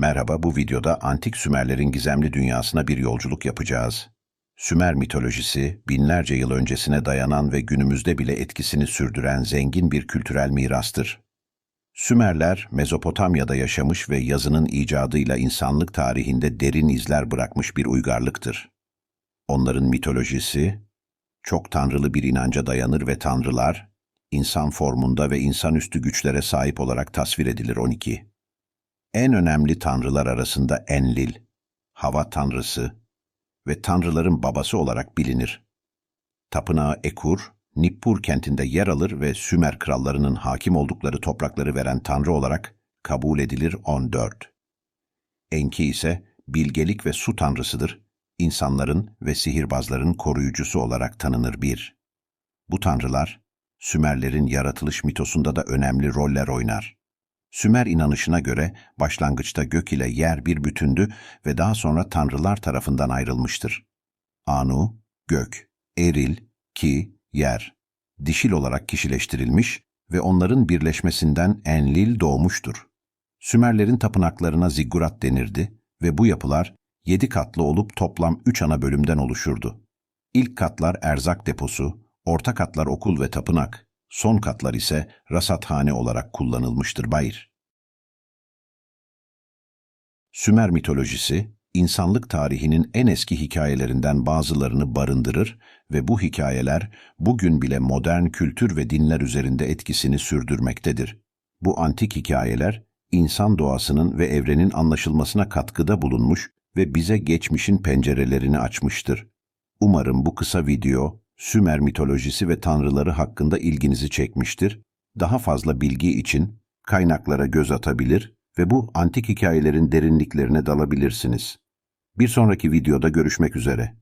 Merhaba, bu videoda antik Sümerlerin gizemli dünyasına bir yolculuk yapacağız. Sümer mitolojisi, binlerce yıl öncesine dayanan ve günümüzde bile etkisini sürdüren zengin bir kültürel mirastır. Sümerler, Mezopotamya'da yaşamış ve yazının icadıyla insanlık tarihinde derin izler bırakmış bir uygarlıktır. Onların mitolojisi, çok tanrılı bir inanca dayanır ve tanrılar, insan formunda ve insanüstü güçlere sahip olarak tasvir edilir 12. En önemli tanrılar arasında Enlil, hava tanrısı ve tanrıların babası olarak bilinir. Tapınağı Ekur, Nippur kentinde yer alır ve Sümer krallarının hakim oldukları toprakları veren tanrı olarak kabul edilir 14. Enki ise bilgelik ve su tanrısıdır, insanların ve sihirbazların koruyucusu olarak tanınır bir. Bu tanrılar, Sümerlerin yaratılış mitosunda da önemli roller oynar. Sümer inanışına göre başlangıçta gök ile yer bir bütündü ve daha sonra tanrılar tarafından ayrılmıştır. Anu, gök, eril, ki, yer, dişil olarak kişileştirilmiş ve onların birleşmesinden Enlil doğmuştur. Sümerlerin tapınaklarına ziggurat denirdi ve bu yapılar yedi katlı olup toplam üç ana bölümden oluşurdu. İlk katlar erzak deposu, orta katlar okul ve tapınak, son katlar ise rasathane olarak kullanılmıştır bayır. Sümer mitolojisi, insanlık tarihinin en eski hikayelerinden bazılarını barındırır ve bu hikayeler bugün bile modern kültür ve dinler üzerinde etkisini sürdürmektedir. Bu antik hikayeler, insan doğasının ve evrenin anlaşılmasına katkıda bulunmuş ve bize geçmişin pencerelerini açmıştır. Umarım bu kısa video, Sümer mitolojisi ve tanrıları hakkında ilginizi çekmiştir. Daha fazla bilgi için kaynaklara göz atabilir ve bu antik hikayelerin derinliklerine dalabilirsiniz. Bir sonraki videoda görüşmek üzere.